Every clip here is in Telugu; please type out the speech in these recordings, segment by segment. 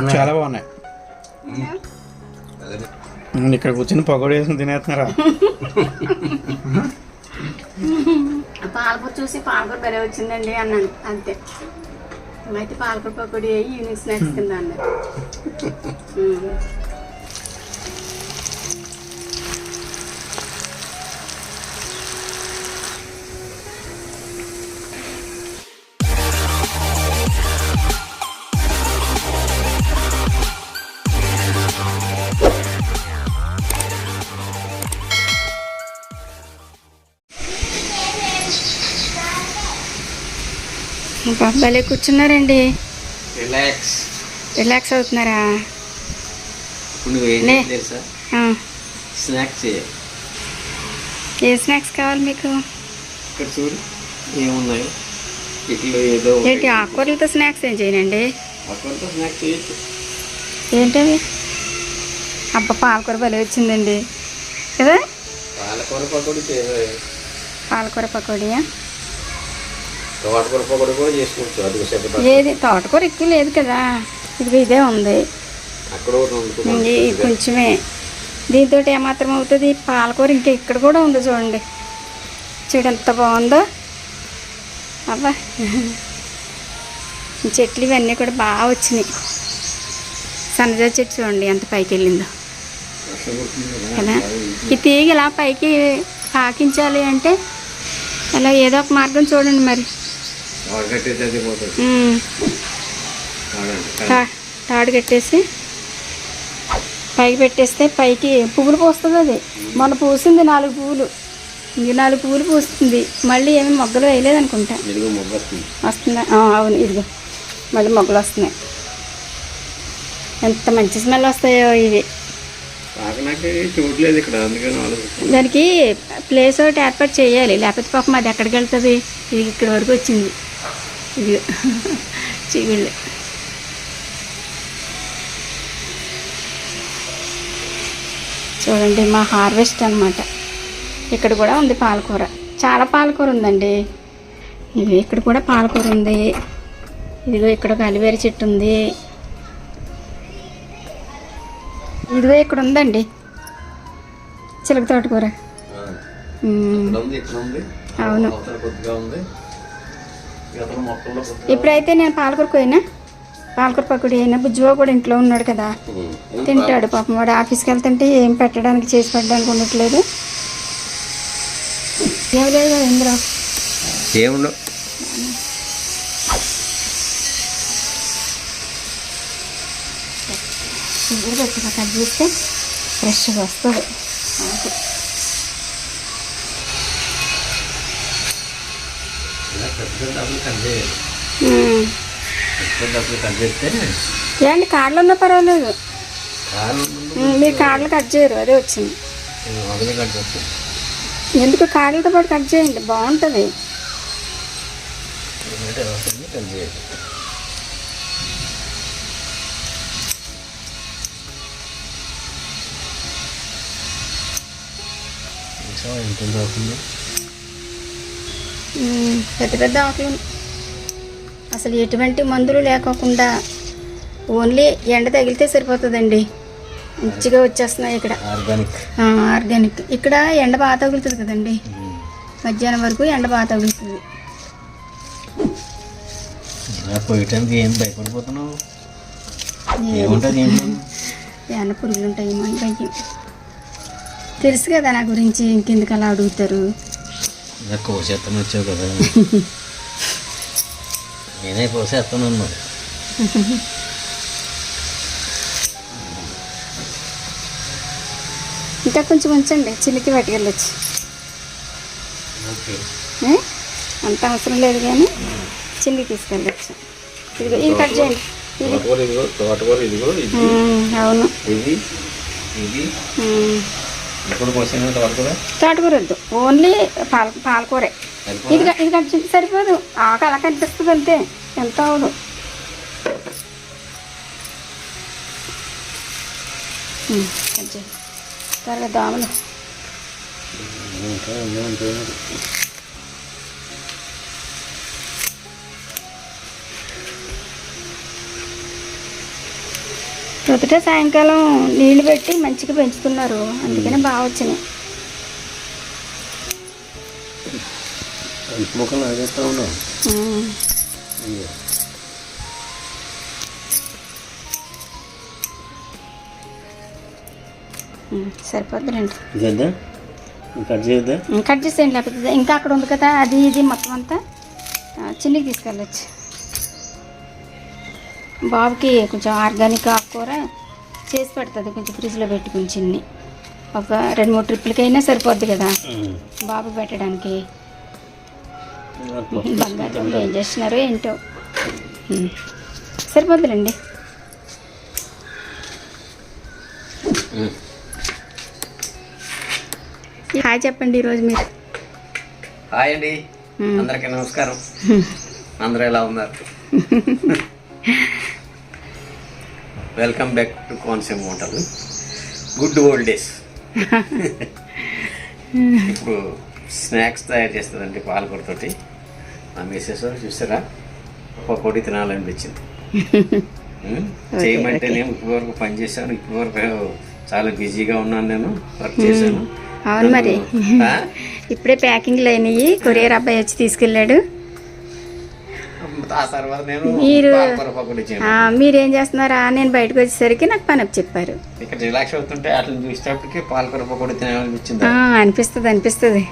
బాగున్నాయి. చాలా బాగున్నాయి. ఇక్కడ కూర్చొని పకోడీ వేసుకుని తినేస్తున్నారా? పాలకూర చూసి పాలకూర బరే వచ్చిందండి అన్నాను. అంతే. అయితే పాలకూర పకోడీ అయ్యి ఈవినింగ్ స్నాక్స్ కింద అన్నారు. భలే కూర్చున్నారండి. రిలాక్స్ రిలాక్స్ అవుతున్నారా? స్నాక్స్ ఏ స్నాక్స్ కావాలి మీకు? ఇక్కడ చూడు ఏమున్నాయి. ఇట్లా ఏదో ఏంటి ఆకుకూరలతో స్నాక్స్ ఏం చేయనండి? అక్కడితో స్నాక్స్ చేయొచ్చు. ఏంటవి అబ్బా పాలకూర భలే వచ్చిందండి. కదా పాలకూర పకోడీ పాలకూర పకోడీయా? తోటకూర పకోడీ కూడా చేసుకోవచ్చు. అది ఏది? తోటకూర ఎక్కువ లేదు కదా. ఇది ఇదే ఉంది. అక్కడ ఇది కొంచెమే. దీంతో ఏమాత్రం అవుతుంది? పాలకూర ఇంకా ఇక్కడ కూడా ఉంది చూడండి. చూడు ఎంత బాగుందో. అబ్బా. చెట్లు ఇవన్నీ కూడా బాగా వచ్చినాయి. సన్నజాజి చెట్టు చూడండి ఎంత పైకి వెళ్ళిందో. కదా ఈ తీగ ఇలా పైకి పాకించాలి అంటే అలా ఏదో ఒక మార్గం చూడండి మరి. తాడు కట్టేసి పైకి పెట్టేస్తే పైకి పువ్వులు పూస్తుంది అది మొన్న పూసింది నాలుగు పువ్వులు. ఇంక నాలుగు పువ్వులు పూస్తుంది. మళ్ళీ ఏమి మొగ్గలు వేయలేదు అనుకుంటా వస్తుంది అవును ఇదిగో. మళ్ళీ మొగ్గలు వస్తున్నాయి. ఎంత మంచి స్మెల్ వస్తాయో ఇవి. దానికి ప్లేస్ ఒకటి ఏర్పాటు చేయాలి. లేకపోతే పాపం అది ఎక్కడికి వెళ్తుంది? ఇది ఇక్కడ వరకు వచ్చింది. ఇది. చిగుళ్ళు చూడండి మా హార్వెస్ట్ అన్నమాట. ఇక్కడ కూడా ఉంది పాలకూర. చాలా పాలకూర ఉందండి. ఇది ఇక్కడ కూడా పాలకూర ఉంది. ఇదిగో ఇక్కడ ఒక అలివేర చెట్టు ఉంది. ఇదిగో ఇక్కడ ఉందండి. చిలక తోటకూర. అవును. ఇప్పుడైతే నేను పాలకూర పోయినా. పాలకూర పకోడీ అయినా బుజ్జువా కూడా ఇంట్లో ఉన్నాడు కదా. తింటాడు పాపం. వాడు ఆఫీస్కి వెళ్తుంటే ఏం పెట్టడానికి చేసి పెట్టడానికి ఉండట్లేదు. ఏం లేదు కదా ఇందులో. ఏముండవు పెట్టుగా కట్ చేస్తే ఫ్రెష్గా వస్తుంది ఆకు. ఇలా పెద్ద పెద్ద డబ్బులు కట్ చేయాలి మ్మ్. పెద్ద పెద్ద డబ్బులు కట్ చేస్తే ఏంటి కార్లు ఉన్నా పర్వాలేదు. మీరు కార్లు కట్ చేయరు అదే వచ్చింది. ఎందుకు కార్లతో పాటు కట్ చేయండి? బాగుంటుంది. ఇంకా అవుతుంది. పెద్ద పెద్ద ఆకులు. అసలు ఎటువంటి మందులు లేకోకుండా ఓన్లీ ఎండ తగిలితే సరిపోతుందండి. మంచిగా వచ్చేస్తున్నాయి ఇక్కడ. ఆర్గానిక్. ఇక్కడ ఎండ బాగా తగులుతుంది కదండి. మధ్యాహ్నం వరకు ఎండ బాగా తగులుతుంది. ఇలా పోయటానికి ఏం భయపడిపోతున్నావు? ఏముంటుంది ఏంటి? ఏమన్నా పురుగులు ఉంటాయి భయం. తెలుసు కదా నా గురించి ఇంకెందుకు అలా అడుగుతారు? ఇలా కోసేస్తాను వచ్చావు కదా నేనే కోసేస్తాను అన్నమాట ఇంకా కొంచెం ఉంచండి చిలికి పట్టుకెళ్ళొచ్చు? అంత అవసరం లేదు కానీ చిల్లి తీసుకెళ్ళచ్చు ఇదిగో ఇది కట్ చేయండి అవును ఇది. ఇప్పుడు కోసిన తోటకూర తోటకూర వద్దు ఓన్లీ పాల పాలకూరే? ఇది ఇది చేసి సరిపోదు. ఆకు అలా కనిపిస్తుంది అంతే. ఎంత అవదు త్వరగా దోమలు. ఇంకా ప్రొద్దుట సాయంకాలం నీళ్ళు పెట్టి మంచిగా పెంచుతున్నారు. అందుకనే బాగా వచ్చినాయి. సరిపోద్దులేండి ఇదేద్దా కట్ చేయొద్దా? కట్ చేసేయండి లేకపోతే ఇంకా అక్కడ ఉంది కదా అది ఇది మొత్తం అంతా చిన్నికి తీసుకెళ్ళచ్చు. బాబుకి కొంచెం ఆర్గానిక్ ఆకుకూర చేసి పెడుతుంది కొంచెం ఫ్రిడ్జ్లో పెట్టుకుని చిన్ని. ఒక రెండు మూడు ట్రిప్పులకైనా సరిపోద్ది కదా. బాబు పెట్టడానికి. బంగారం ఏం చేస్తున్నారు ఏంటో. సరిపోద్దులేండి. హాయ్ చెప్పండి ఈరోజు మీరు. హాయ్ అండి. అందరికీ నమస్కారం. అందరూ ఎలా ఉన్నారు? వెల్కమ్ బ్యాక్ టు కోనసీమ వంటలు గుడ్ ఓల్డ్ డేస్. ఇప్పుడు స్నాక్స్ తయారు చేస్తుందండి పాలకూరతోటి మా మిస్సెస్ చూసారా? పకోడీ తినాలనిపించింది. చేయమంటే నేను ఇప్పటి వరకు పని చేశాను. ఇప్పటి వరకు చాలా బిజీగా ఉన్నాను నేను వర్క్ చేశాను. అవును మరి? ఇప్పుడే ప్యాకింగ్లు అయినాయి. కొరియర్ అబ్బాయి వచ్చి తీసుకెళ్ళాడు. మీరు- మీరేం చేస్తున్నారా? నేను బయటకు వచ్చేసరికి నాకు పని చెప్పారు. ఇక్కడ రిలాక్స్ అవుతుంటే అట్లా చూసేటప్పటికి పాలకూర పకోడీ తినాలనిపించింది? ఆ, అనిపిస్తుంది అనిపిస్తుంది?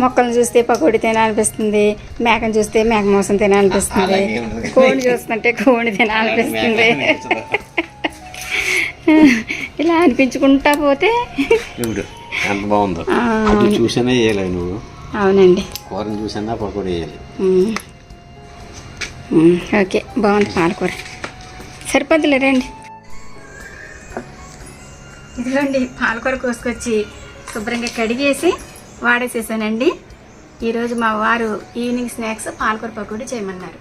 మొక్కలను చూస్తే పకోడీ తినాలనిపిస్తుంది మేకను చూస్తే మేక మోసం తినాలనిపిస్తుంది. కోడిని చూస్తుంటే కోడి తినాలనిపిస్తుంది. ఇలా అనిపించుకుంటా పోతే ఎంత బాగుందో. చూసానే నువ్వు. అవునండి. కూరని చూసానా పకోడీ వేయాలి ఓకే బాగుంది పాలకూర. సరిపోద్దులే రండి. ఇదిగోండి పాలకూర కోసుకొచ్చి శుభ్రంగా కడిగేసి వాడేసేసానండి. ఈరోజు మా వారు ఈవినింగ్ స్నాక్స్ పాలకూర పకోడీ చేయమన్నారు.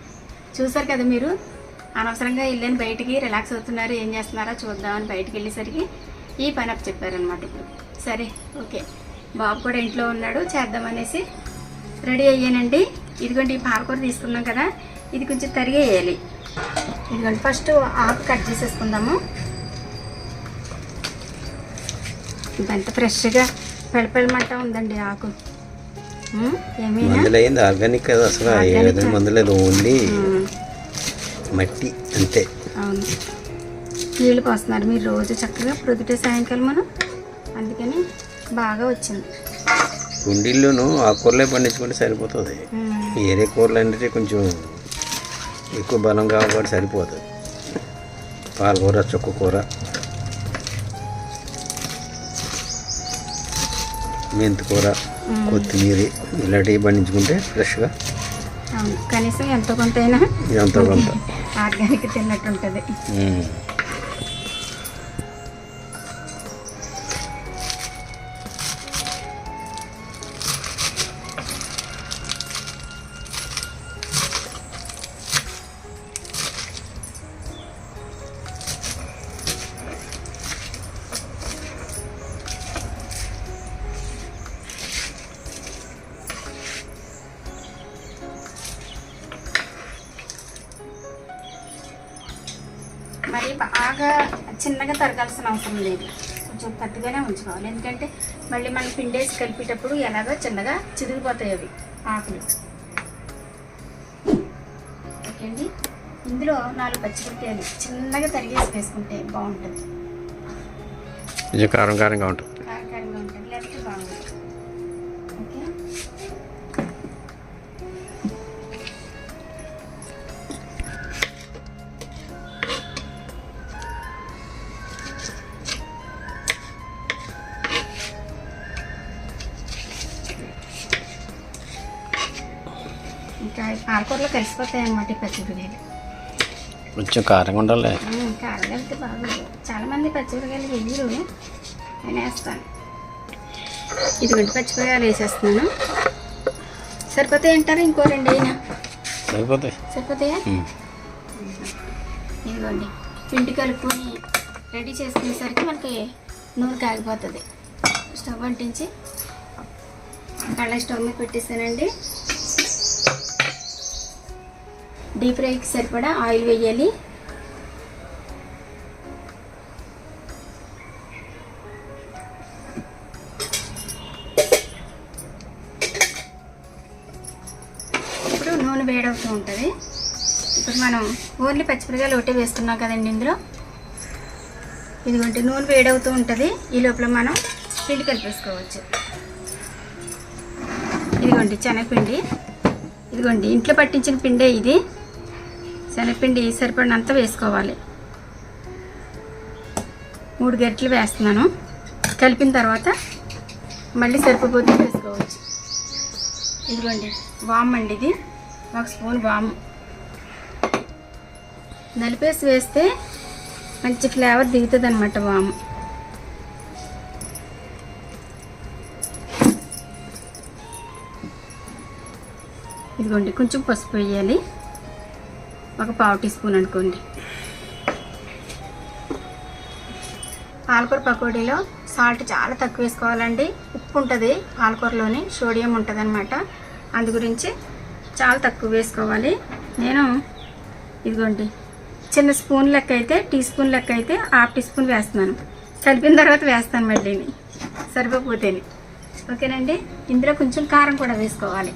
చూసారు కదా మీరు? అనవసరంగా వెళ్ళని బయటికి రిలాక్స్ అవుతున్నారు ఏం చేస్తున్నారో చూద్దామని బయటికి వెళ్ళేసరికి ఈ పని అప్ చెప్పారనమాట ఇప్పుడు. సరే ఓకే. బాబు కూడా ఇంట్లో ఉన్నాడు చేద్దామనేసి రెడీ అయ్యానండి. ఇదిగోండి ఈ పాలకూర తీసుకున్నాం కదా. ఇది కొంచెం తరిగేయాలి. ఇదిగోండి ఫస్ట్ ఆకు కట్ చేసేసుకుందాము. ఇదంతా ఫ్రెష్గా పెళపెళమంట ఉందండి ఆకు. ఉమ్, ఏమైనా? మందులు అయింది ఆర్గానిక్ కదా అసలు ఏ Organic. విధంగా మందు లేదు ఓన్లీ మట్టి అంతే. అవును. నీళ్ళు పోస్తున్నారు మీరు రోజు చక్కగా ప్రొద్దుటే సాయంకాలం మనం. అందుకని బాగా వచ్చింది. కుండీల్లోనూ ఆకుకూరలే పండించుకుంటే సరిపోతుంది. వేరే కూరలు అంటే కొంచెం ఎక్కువ బలం కాబట్టి సరిపోతుంది. పాలకూర చుక్క కూర. మెంతికూర కొత్తిమీర ఇలాంటివి పండించుకుంటే ఫ్రెష్గా. కనీసం ఎంతో కొంత అయినా ఎంతో కొంత. ఆర్గానిక్ తిన్నట్టు ఉంటుంది. చిన్నగా తరగాల్సిన అవసరం లేదు. కొంచెం తట్టుగానే ఉంచుకోవాలి. ఎందుకంటే మళ్ళీ మనం పిండేసి కలిపేటప్పుడు ఎలాగో చిన్నగా చిరిగిపోతాయి అవి ఆకులు. ఓకే అండి ఇందులో నాలుగు పచ్చిమిరపకాయలు చిన్నగా తరిగేసి వేసుకుంటే బాగుంటుంది. కొంచెం కారం కారంగా ఉంటుంది. కారకారంగా ఉంటుంది. లేకపోతే బాగుంటుంది ఓకే? పాలకూరలో కలిసిపోతాయి అన్నమాట ఈ పచ్చిమిరపకాయలు కొంచెం కారంగా ఉండాలి. ఉమ్, కారం కలిపితే బాగుంది చాలా మంది పచ్చిమిరపకాయలు వెయ్యరు నేను వేస్తాను. ఇదిగోండి పచ్చిమిరపకాయలు వేసేస్తున్నాను. సరిపోతాయి అంటారా ఇంకో రెండు అయినా సరిపోతాయి? సరిపోతాయా. ఇదిగోండి పిండి కలుపుకొని రెడీ చేసుకునేసరికి మనకి నూనె కాగిపోతుంది. స్టవ్ అంటించి కళ్ళ స్టవ్ మీద పెట్టేసానండి. డీప్ ఫ్రైకి సరిపడా ఆయిల్ వేయాలి. ఇప్పుడు నూనె వేడవుతూ ఉంటుంది. ఇప్పుడు మనం ఓన్లీ పచ్చిమిరకాయలు ఒకటే వేస్తున్నాం కదండి ఇందులో. ఇదిగోంటే నూనె వేడవుతూ ఉంటుంది. ఈ లోపల మనం పిండి కలిపేసుకోవచ్చు. ఇదిగోండి శనగపిండి. ఇదిగోండి ఇంట్లో పట్టించిన పిండే ఇది. శనగపిండి సరిపడినంత వేసుకోవాలి. మూడు గరిటలు వేస్తున్నాను. కలిపిన తర్వాత మళ్ళీ సరిపోతే వేసుకోవచ్చు. ఇదిగోండి వామ్ అండి ఇది. ఒక స్పూన్ వామ్. నలిపేసి వేస్తే మంచి ఫ్లేవర్ దిగుతుంది అనమాట వాము. ఇదిగోండి కొంచెం పసుపు వేయాలి. ఒక పావు టీ స్పూన్ అనుకోండి. పాలకూర పకోడీలో సాల్ట్ చాలా తక్కువ వేసుకోవాలండి. ఉప్పు ఉంటుంది పాలకూరలోని సోడియం ఉంటుంది అనమాట అందు గురించి చాలా తక్కువ వేసుకోవాలి. నేను ఇదిగోండి చిన్న స్పూన్ లెక్క అయితే టీ స్పూన్ లెక్క అయితే హాఫ్ టీ స్పూన్ వేస్తున్నాను. కలిపిన తర్వాత వేస్తాను మళ్ళీని సరిపోతేని ఓకేనండి? ఇందులో కొంచెం కారం కూడా వేసుకోవాలి.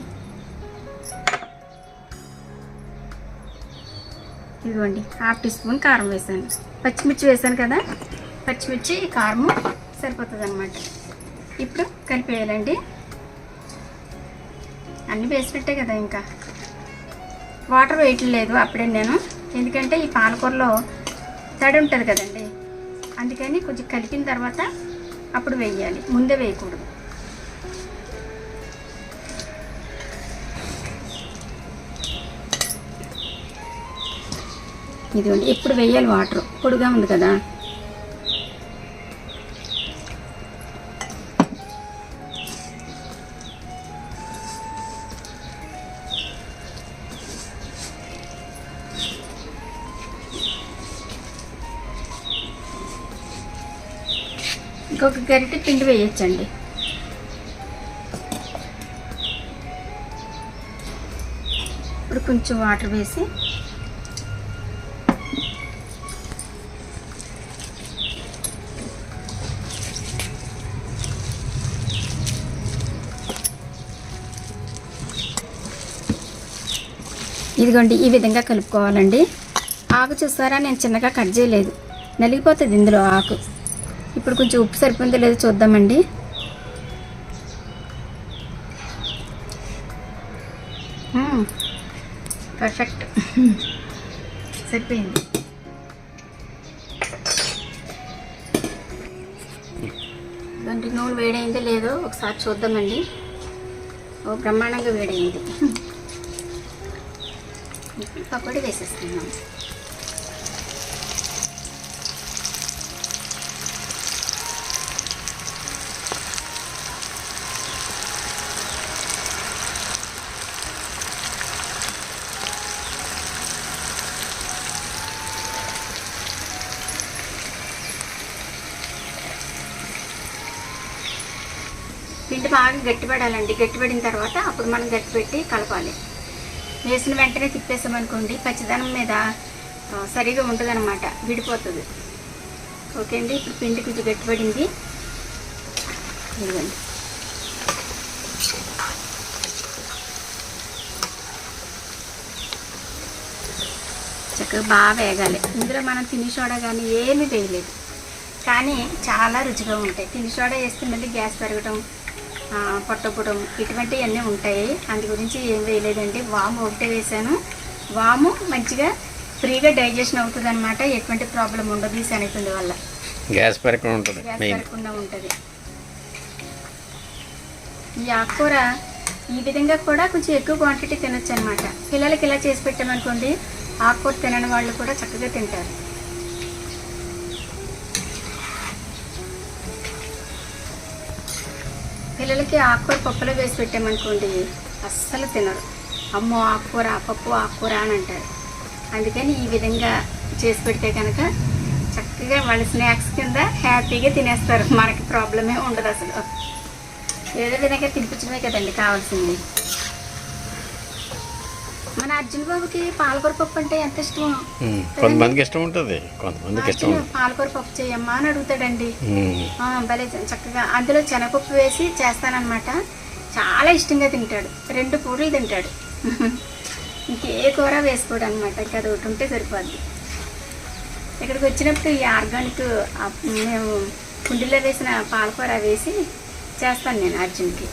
ఇదిగోండి హాఫ్ టీ స్పూన్ కారం వేసాను. పచ్చిమిర్చి వేసాను కదా పచ్చిమిర్చి కారము సరిపోతుంది అనమాట ఇప్పుడు కలిపేయాలండి. అన్నీ వేసినట్టే కదా ఇంకా. వాటర్ వేయట్లేదు అప్పుడే నేను. ఎందుకంటే ఈ పాలకూరలో తడి ఉంటుంది కదండి. అందుకని కొంచెం కలిపిన తర్వాత అప్పుడు వేయాలి. ముందే వేయకూడదు. ఇదిగోండి ఇప్పుడు వేయాలి వాటర్? పొడిగా ఉంది కదా. ఇంకొక గరిటె పిండి వేయచ్చండి. ఇప్పుడు కొంచెం వాటర్ వేసి ఇదిగోండి ఈ విధంగా కలుపుకోవాలండి. ఆకు చూస్తారా? నేను చిన్నగా కట్ చేయలేదు. నలిగిపోతుంది ఇందులో ఆకు. ఇప్పుడు కొంచెం ఉప్పు సరిపోయిందో లేదో చూద్దామండి. పర్ఫెక్ట్. సరిపోయింది. దాంట్లో నూనె వేడైందో లేదో ఒకసారి చూద్దామండి. ఓ బ్రహ్మాండంగా వేడైంది. పకోడీ వేసేస్తున్నాం పిండి బాగా గట్టిపడాలండి. గట్టిపడిన తర్వాత అప్పుడు మనం గట్టిపెట్టి కలపాలి. వేసిన వెంటనే తిప్పేసామనుకోండి పచ్చదనం మీద సరిగా ఉంటుంది విడిపోతుంది. ఓకే అండి ఇప్పుడు పిండి కొంచెం గట్టిపడింది. ఇదిగోండి. చక్కగా బాగా వేగాలి. ఇందులో మనం తిని సోడా కానీ ఏమీ వేయలేదు. కానీ చాలా రుచిగా ఉంటాయి. తిని సోడా వేస్తే మళ్ళీ గ్యాస్ పెరగడం ఆ, పొట్టపుడం ఇటువంటివన్నీ ఉంటాయి. అందు గురించి ఏం వేయలేదండి. వాము ఒకటే వేసాను వాము మంచిగా ఫ్రీగా డైజెషన్ అవుతుంది అనమాట ఎటువంటి ప్రాబ్లం ఉండదు ఈ శనగపిండి వల్ల. గ్యాస్ పెరగకుండా ఉంటుంది. గ్యాస్ పెరగకుండా ఉంటుంది. ఈ ఆకుకూర ఈ విధంగా కూడా కొంచెం ఎక్కువ క్వాంటిటీ తినొచ్చు అనమాట పిల్లలకి ఇలా చేసి పెట్టామనుకోండి ఆకుకూర తినని వాళ్ళు కూడా చక్కగా తింటారు. పిల్లలకి ఆకుకూర పప్పులో వేసి పెట్టామనుకోండి అస్సలు తినరు. అమ్మో ఆకుకూర పప్పు ఆకుకూర అని అంటారు. అందుకని ఈ విధంగా చేసి పెడితే కనుక చక్కగా వాళ్ళ స్నాక్స్ కింద హ్యాపీగా తినేస్తారు. మనకి ప్రాబ్లమే ఉండదు అసలు. ఏదో విధంగా తినిపించడమే కదండి కావాల్సింది. మన అర్జున్ బాబుకి పాలకూర పప్పు అంటే ఎంత ఇష్టం కొంతమందికి ఇష్టం ఉంటుంది. కొంతమందికి ఇష్టం పాలకూర పప్పు చేయమ్మా అని అడుగుతాడండి. భలే చక్కగా. అందులో శనగపప్పు వేసి చేస్తానన్నమాట. చాలా ఇష్టంగా తింటాడు. రెండు పూటలు తింటాడు. ఇంకే కూర వేసుకోడు అనమాట ఇంకా అది ఒకటి ఉంటే సరిపోద్ది. ఇక్కడికి వచ్చినప్పుడు ఈ ఆర్గానిక్ మేము కుండీలో వేసిన పాలకూర వేసి చేస్తాను నేను అర్జున్కి.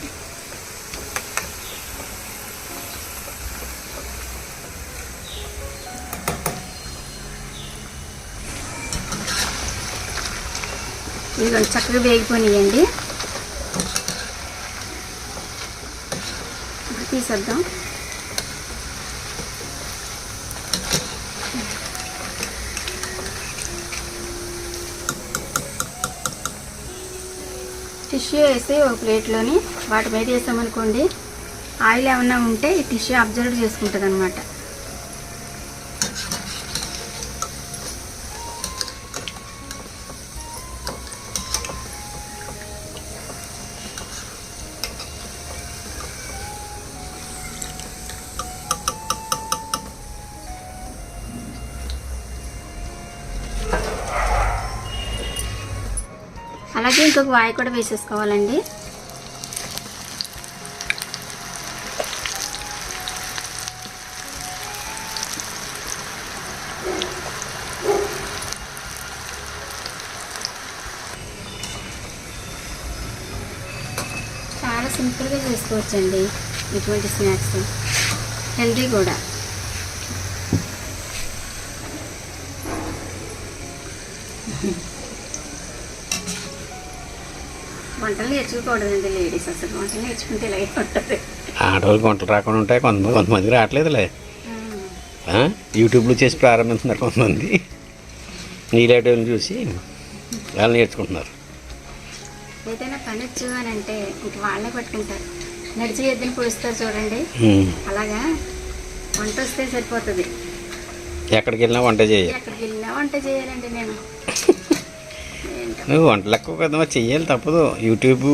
ఇదిగోండి చక్కగా వేగిపోయినాయండి. తీసేద్దాం. టిష్యూ వేసి ఒక ప్లేట్లోని వాటి మీద వేసామనుకోండి ఆయిల్ ఏమన్నా ఉంటే ఈ టిష్యూ అబ్జర్వ్ చేసుకుంటుంది అనమాట ఇంకొక వాయి కూడా వేసేసుకోవాలండి. చాలా సింపుల్గా చేసుకోవచ్చండి ఇటువంటి స్నాక్స్. హెల్దీ కూడా. వంటలు నేర్చుకోకూడదండి లేడీస్ అసలు వంటలు నేర్చుకుంటే ఇలాగే ఉంటుంది. ఆడవాళ్ళకి వంటలు రాకుండా ఉంటాయి కొంతమంది కొంతమంది రావట్లేదులే? యూట్యూబ్లో చేసి ప్రారంభిస్తున్నారు కొంతమంది. నీలాంటి చూసి వాళ్ళు నేర్చుకుంటున్నారు. ఏదైనా పని వచ్చు అని అంటే ఇంక వాళ్ళే పట్టుకుంటారు. నడిచి ఎద్దుని పొడుస్తారు చూడండి. అలాగా వంట వస్తే సరిపోతుంది. ఎక్కడికి వెళ్ళినా వంట చేయాలి. ఎక్కడికి వెళ్ళినా వంట చేయాలండి నేను. నువ్వు వంటలు ఎక్కువ కదా చెయ్యాలి తప్పదు. YouTube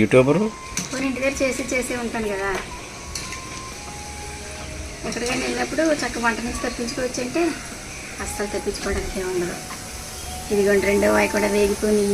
YouTuber. ఇంటి దగ్గర చేసి చేసి ఉంటాను కదా. ఎక్కడికైనా వెళ్ళినప్పుడు చక్క వంట నుంచి తప్పించుకోవచ్చు అంటే అస్సలు తప్పించుకోవడానికి ఏమి ఉండదు ఇదిగోండి రెండో వాయి కూడా వేగిపోయి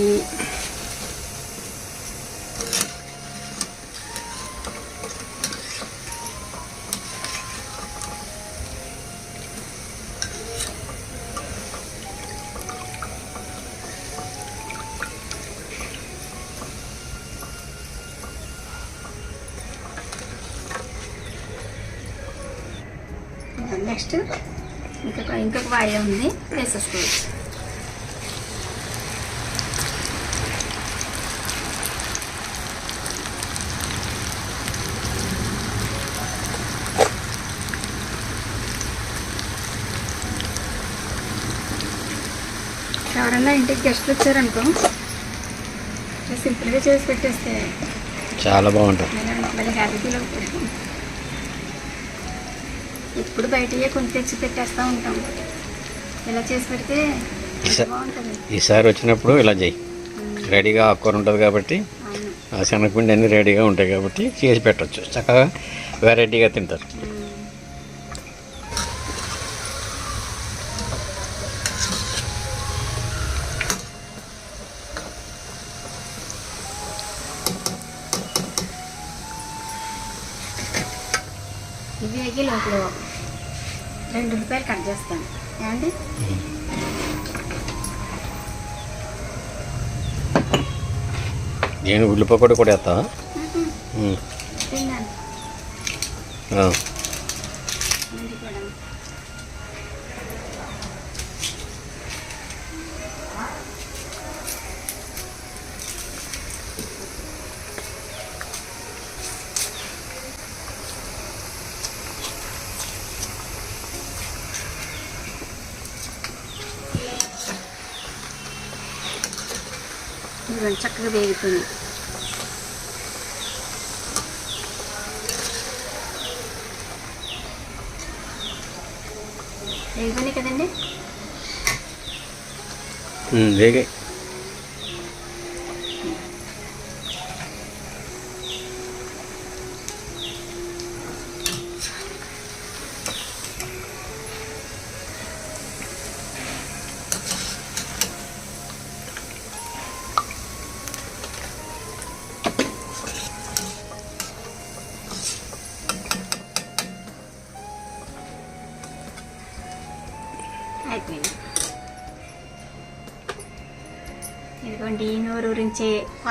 వేసేసుకోవచ్చు ఎవరన్నా ఇంటికి గెస్ట్లు వచ్చారనుకో సింపుల్గా చేసి పెట్టేస్తే చాలా బాగుంటుంది. మళ్ళీ హ్యాపీ ఫీల్ అవుతారు ఇప్పుడు బయటయే కొని తెచ్చి పెట్టేస్తూ ఉంటాం. ఇలా చేసి పెడితే స- బాగుంటుంది. ఈసారి వచ్చినప్పుడు ఇలా చెయ్యి రెడీగా ఆకుకూర ఉంటుంది కాబట్టి ఆ శనగపిండి అన్నీ రెడీగా ఉంటాయి కాబట్టి చేసి పెట్టచ్చు. చక్కగా వెరైటీగా తింటారు. రెండు రూపాయలు కట్ చేస్తాను. ఏమండి? నేను ఉల్లిపకోడి కూడా వేస్తావా? ఉమ్. చక్కగా వేగిపోయినాయి కదండి? వేగాయి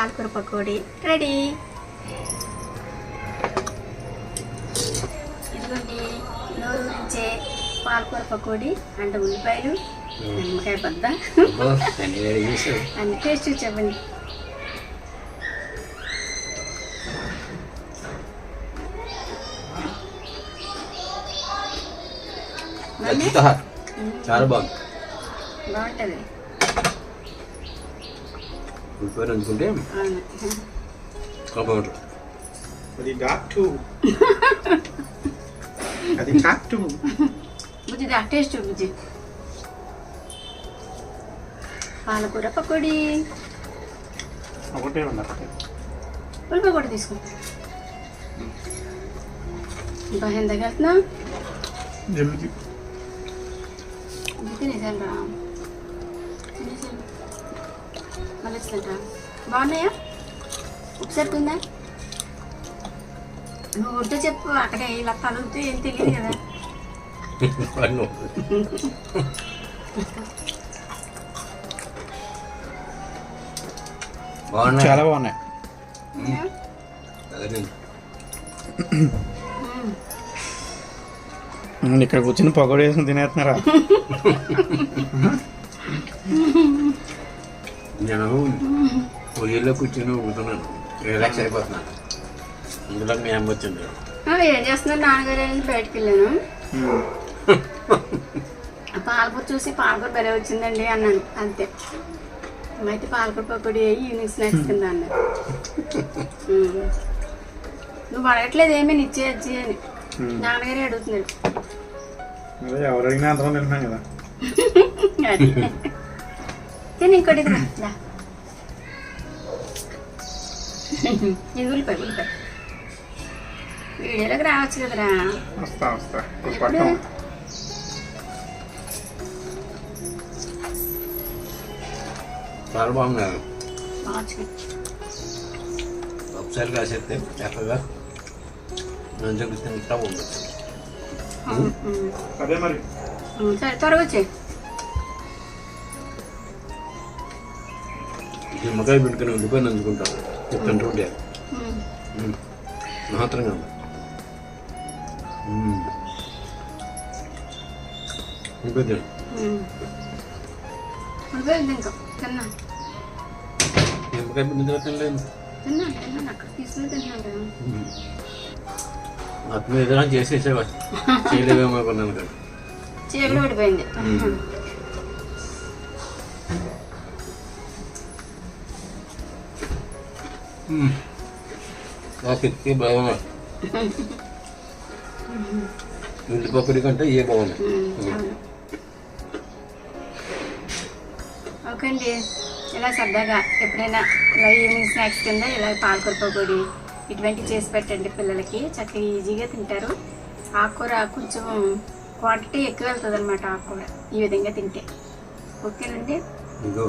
పాలకూర పకోడీ. రెడీ ఇదిగోండి నోరూరించే పాలకూర పకోడీ. అంటే ఉల్లిపాయలు నిమ్మకాయ బద్ద. చేసావు అన్ని టేస్ట్ చెప్పండి? చాలా బాగుంది. బాగుంటుంది. ఉల్లిపాయలు అనుకుంటే అవును బాగుంటుంది అది ఘాట్ టూ అది ఘాట్ టూ బుజ్జి దా టేస్ట్ బుజ్జి పాలకూర పకోడీ ఒకటే ఉన్నారు ఉల్లిపాయ కూడా తీసుకో ఇంకా ఎంతగా వెళ్తున్నా జల్దీ తినేసాను రా తినేసాను మళ్ళీ బాగున్నాయా? ఒకసారి తిందా. నువ్వు ఉంటే చెప్పు అక్కడే ఇలా తలుగుతూ ఏం తెలియదు కదా. చాలా బాగున్నాయి. ఇక్కడ కూర్చుని పకోడీ వేసుకుని తినేస్తున్నారా? నేను పొయ్యిలో కూర్చొని ఊగుతున్నాను. రిలాక్స్ అయిపోతున్నాను. అందులో మీ అమ్మ వచ్చింది. ఆ, ఏం చేస్తున్నారు? నాన్నగారు అని బయటకు వెళ్ళాను. పాలకూర చూసి పాలకూర భలే వచ్చిందండి అన్నాను. అంతే. అయితే పాలకూర పకోడీ ఈవినింగ్ స్నాక్స్ కింద. నువ్వు అడగట్లేదు ఏమీ ఇచ్చేయచ్చి అని. నాన్నగారే అడుగుతున్నాడు అదే ఎవరు అడిగినా అంతమంది కదా. ఇంకోటి ఇదిగో, దా. ఇది ఉల్లిపాయ ఉల్లిపాయ. వీడియోలోకి రావచ్చు కదరా. వస్తా వస్తా. చాలా బాగున్నారు రావచ్చు. ఒకసారి కాసేస్తే చక్కగా మంచిగా తింటా ఉండొచ్చు. అదే మరి. సరే త్వరగా వచ్చే నిమ్మకాయ పెట్టుకుని ఉండిపోయి నంచుకుంటాం చెప్తుంటే ఉండే. మాత్రంగా. ఇంకొద్ది నిమ్మకాయ పెట్టిన తర్వాత తినలేదు ఆత్మ ఏదైనా చేసేసేవా? చేయలేవేమో అనుకున్నాను కదా. చీకటి పడిపోయింది. నాకు ఎక్కి బాగున్నాయి ఉల్లి కంటే ఏ బాగున్నాయి. ఓకే అండి ఇలా సరదాగా ఎప్పుడైనా ఇలా ఈవినింగ్ స్నాక్స్ కింద ఇలా పాలకూర పకోడీ ఇటువంటి చేసి పెట్టండి పిల్లలకి. చక్కగా ఈజీగా తింటారు. ఆకుకూర కొంచెం క్వాంటిటీ ఎక్కువ వెళ్తుంది అనమాట ఆకుకూర. ఈ విధంగా తింటే. ఓకేనండి? ఇదిగో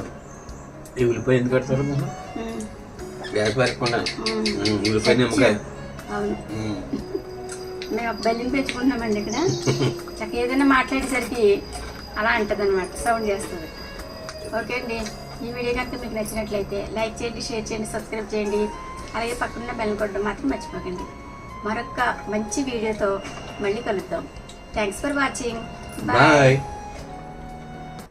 ఈ ఉల్లిపాయ ఎందుకు కడతారు? ఉమ్, గ్యాస్. ఉమ్, ఉల్లిపాయ నిమ్మకాయ. మేము బెల్లం పెంచుకుంటున్నామండి ఇక్కడ. చక్కగా ఏదైనా మాట్లాడేసరికి అలా అంటది అనమాట సౌండ్ చేస్తుంది. ఓకే అండి. ఈ వీడియో కనుక మీకు నచ్చినట్లయితే లైక్ చేయండి షేర్ చేయండి సబ్స్క్రైబ్ చేయండి. అలాగే పక్కన బెల్ కొట్టడం మాత్రం మర్చిపోకండి. మరొక మంచి వీడియోతో మళ్ళీ కలుద్దాం. Thanks for watching bye